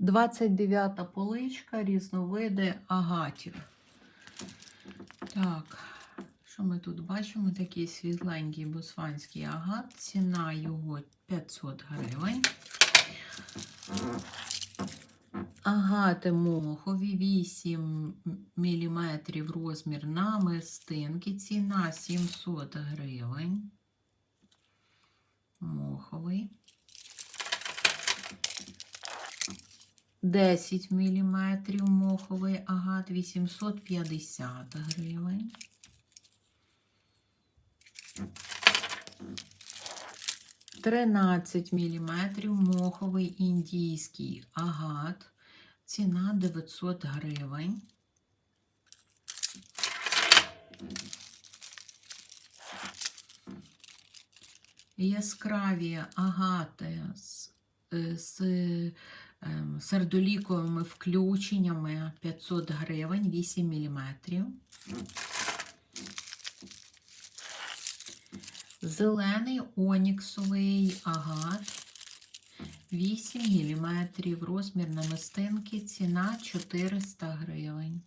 29 поличка, різновиди агатів. Так, що ми тут бачимо? Такий світленький босфанський агат. Ціна його 500 гривень. Агати мохові 8 мм розмір намистинки. Ціна 700 гривень. Моховий. 10 мм моховий агат 850 гривень. Тринадцять міліметрів моховий індійський агат. Ціна 900 гривень. Яскраві агати з, е, з сердоліковими включеннями 500 гривень, 8 міліметрів. Зелений оніксовий агат 8 мм, розмір намистинки, ціна 400 гривень.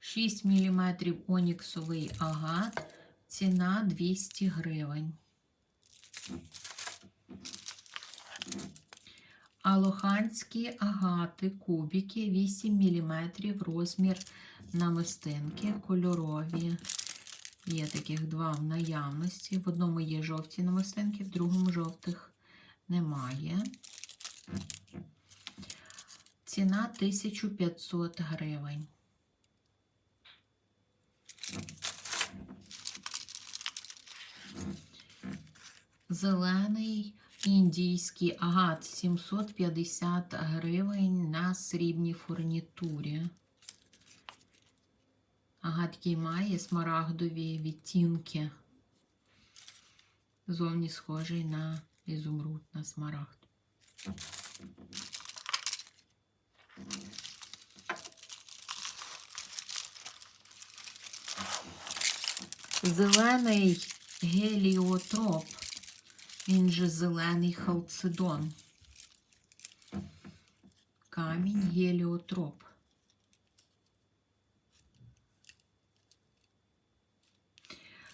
Шість міліметрів оніксовий агат, ціна 200 гривень. Алоханські агати, кубики 8 мм, розмір намистинки, кольорові. Є таких два в наявності. В одному є жовті намистинки, в другому жовтих немає. Ціна 1500 гривень. Зелений індійський агат 750 гривень на срібній фурнітурі. Агат який має смарагдові відтінки. Зовні схожий на ізумруд, на смарагд. Зелений геліотроп. Він же зелений халцедон. Камінь геліотроп.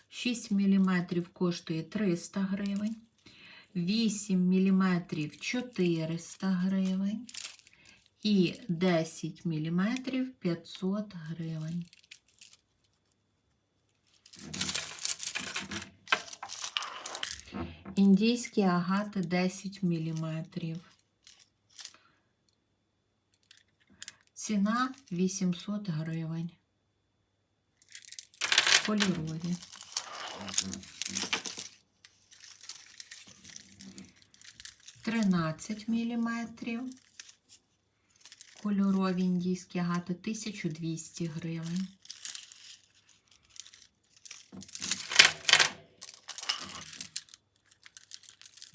Шість міліметрів коштує 300 гривень. 8 міліметрів 400 гривень. І 10 міліметрів 500 гривень. Індійські агати 10 мм. Ціна 800 гривень. Кольорові. Тринадцять міліметрів. Кольорові індійські агати 1200 гривень.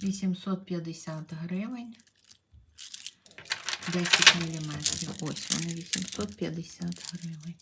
Вісімсот п'ятдесят гривень. 10 міліметрів. Ось вони 850 гривень.